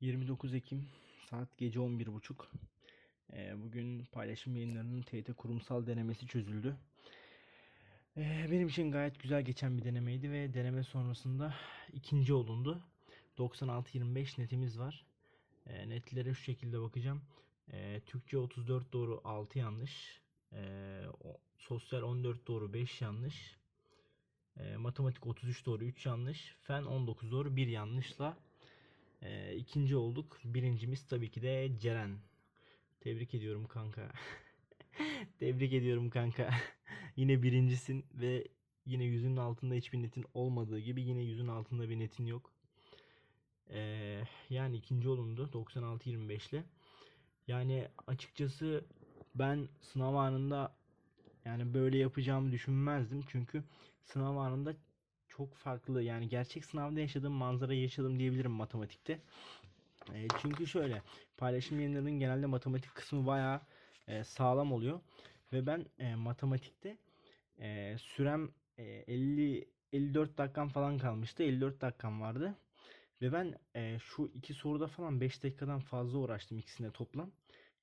29 Ekim saat gece 11.30. Ee, bugün paylaşım yayınlarının TYT kurumsal denemesi çözüldü. Ee, benim için gayet güzel geçen bir denemeydi ve deneme sonrasında ikinci olundu. 96-25 netimiz var. Ee, netlere şu şekilde bakacağım. Türkçe 34 doğru 6 yanlış. Sosyal 14 doğru 5 yanlış. Matematik 33 doğru 3 yanlış. Fen 19 doğru 1 yanlışla ee, ikinci olduk. Birincimiz tabii ki de Ceren. Tebrik ediyorum kanka. Tebrik ediyorum kanka. yine birincisin ve yine yüzünün altında hiçbir netin olmadığı gibi yine yüzün altında bir netin yok. Ee, yani ikinci olundu 96-25 ile. Yani açıkçası ben sınav anında yani böyle yapacağımı düşünmezdim. Çünkü sınav anında çok farklı yani gerçek sınavda yaşadığım manzarayı yaşadım diyebilirim matematikte. E, çünkü şöyle paylaşım yayınlarının genelde matematik kısmı bayağı e, sağlam oluyor ve ben e, matematikte e, sürem e, 50 54 dakikam falan kalmıştı. 54 dakikam vardı. Ve ben e, şu iki soruda falan 5 dakikadan fazla uğraştım ikisine toplam.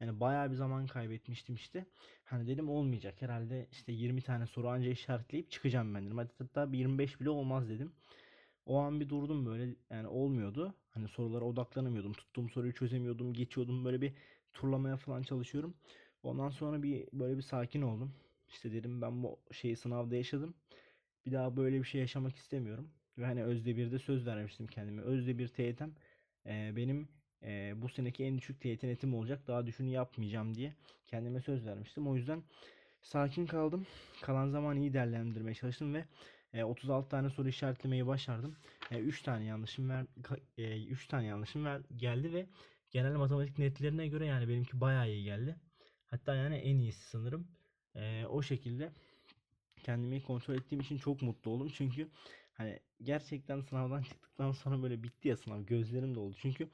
Yani bayağı bir zaman kaybetmiştim işte. Hani dedim olmayacak herhalde işte 20 tane soru anca işaretleyip çıkacağım ben dedim. Hatta bir 25 bile olmaz dedim. O an bir durdum böyle yani olmuyordu. Hani sorulara odaklanamıyordum. Tuttuğum soruyu çözemiyordum. Geçiyordum böyle bir turlamaya falan çalışıyorum. Ondan sonra bir böyle bir sakin oldum. İşte dedim ben bu şeyi sınavda yaşadım. Bir daha böyle bir şey yaşamak istemiyorum. Ve hani Özde 1'de söz vermiştim kendime. Özde 1 TYT'm e, benim e, bu seneki en düşük TYT netim olacak. Daha düşünü yapmayacağım diye kendime söz vermiştim. O yüzden sakin kaldım. Kalan zaman iyi değerlendirmeye çalıştım ve e, 36 tane soru işaretlemeyi başardım. E, 3 tane yanlışım ver 3 tane yanlışım ver geldi ve genel matematik netlerine göre yani benimki bayağı iyi geldi. Hatta yani en iyisi sanırım. E, o şekilde kendimi kontrol ettiğim için çok mutlu oldum. Çünkü hani gerçekten sınavdan çıktıktan sonra böyle bitti ya sınav. Gözlerim doldu. Çünkü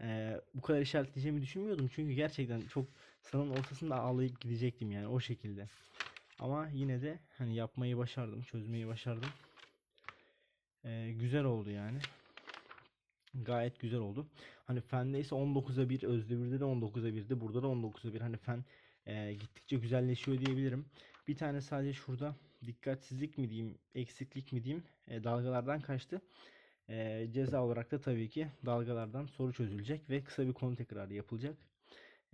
e, bu kadar işaretleyeceğimi düşünmüyordum. Çünkü gerçekten çok sınavın ortasında ağlayıp gidecektim yani o şekilde. Ama yine de hani yapmayı başardım, çözmeyi başardım. E, güzel oldu yani. Gayet güzel oldu. Hani fende ise 19'a 1, Özdemir'de de 19'a 1'di. Burada da 19'a 1. Hani fen e, gittikçe güzelleşiyor diyebilirim. Bir tane sadece şurada dikkatsizlik mi diyeyim, eksiklik mi diyeyim e, dalgalardan kaçtı. E, ceza olarak da tabii ki dalgalardan soru çözülecek ve kısa bir konu tekrarı yapılacak.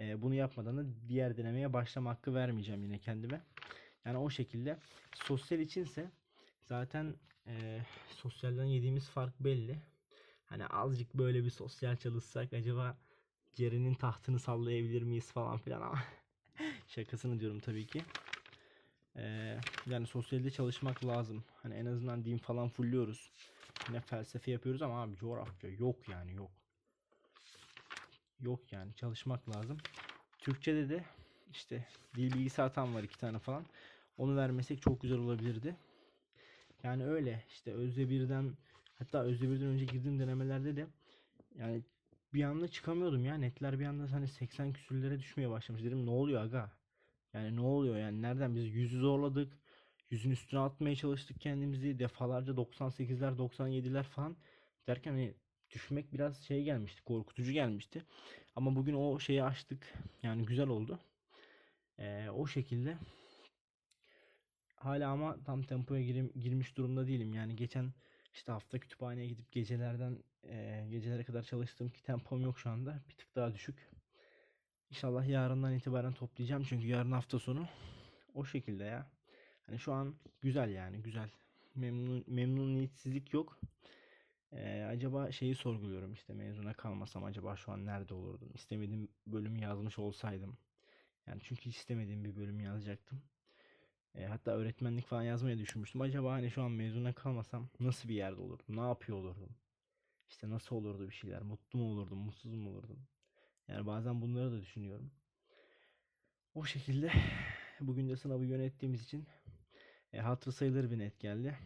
E, bunu yapmadan da diğer denemeye başlama hakkı vermeyeceğim yine kendime. Yani o şekilde. Sosyal içinse zaten e, sosyalden yediğimiz fark belli. Hani azıcık böyle bir sosyal çalışsak acaba Ceren'in tahtını sallayabilir miyiz falan filan ama şakasını diyorum tabii ki. Ee, yani sosyalde çalışmak lazım. Hani en azından din falan fulluyoruz. Yine felsefe yapıyoruz ama abi coğrafya yok yani yok. Yok yani çalışmak lazım. Türkçede de işte dil bilgisi atan var iki tane falan. Onu vermesek çok güzel olabilirdi. Yani öyle işte Özde birden hatta Özde birden önce girdiğim denemelerde de yani bir anda çıkamıyordum ya netler bir anda hani 80 küsürlere düşmeye başlamış dedim ne oluyor aga yani ne oluyor yani nereden biz yüzü zorladık yüzün üstüne atmaya çalıştık kendimizi defalarca 98'ler 97'ler falan derken hani düşmek biraz şey gelmişti korkutucu gelmişti ama bugün o şeyi açtık yani güzel oldu Ee, o şekilde hala ama tam tempoya girim, girmiş durumda değilim yani geçen işte hafta kütüphaneye gidip gecelerden e, gecelere kadar çalıştığım ki tempom yok şu anda. Bir tık daha düşük. İnşallah yarından itibaren toplayacağım çünkü yarın hafta sonu. O şekilde ya. Hani şu an güzel yani güzel. Memnun memnuniyetsizlik yok. E, acaba şeyi sorguluyorum işte mezuna kalmasam acaba şu an nerede olurdum? İstemediğim bölümü yazmış olsaydım. Yani çünkü istemediğim bir bölüm yazacaktım. E, hatta öğretmenlik falan yazmayı düşünmüştüm. Acaba hani şu an mezuna kalmasam nasıl bir yerde olurdum? Ne yapıyor olurdum? İşte nasıl olurdu bir şeyler? Mutlu mu olurdum? Mutsuz mu olurdum? Yani bazen bunları da düşünüyorum. O şekilde bugün de sınavı yönettiğimiz için e, hatırı sayılır bir net geldi.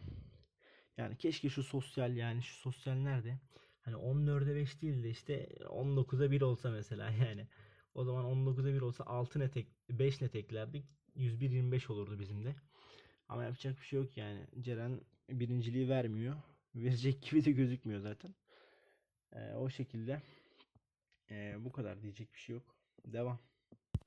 Yani keşke şu sosyal yani şu sosyal nerede? Hani 14'e 5 değil de işte 19'a 1 olsa mesela yani. O zaman 19'a 1 olsa 6 net ek, 5 net eklerdik. 101-25 olurdu bizim de. Ama yapacak bir şey yok yani. Ceren birinciliği vermiyor. Verecek gibi de gözükmüyor zaten. Ee, o şekilde. Ee, bu kadar diyecek bir şey yok. Devam.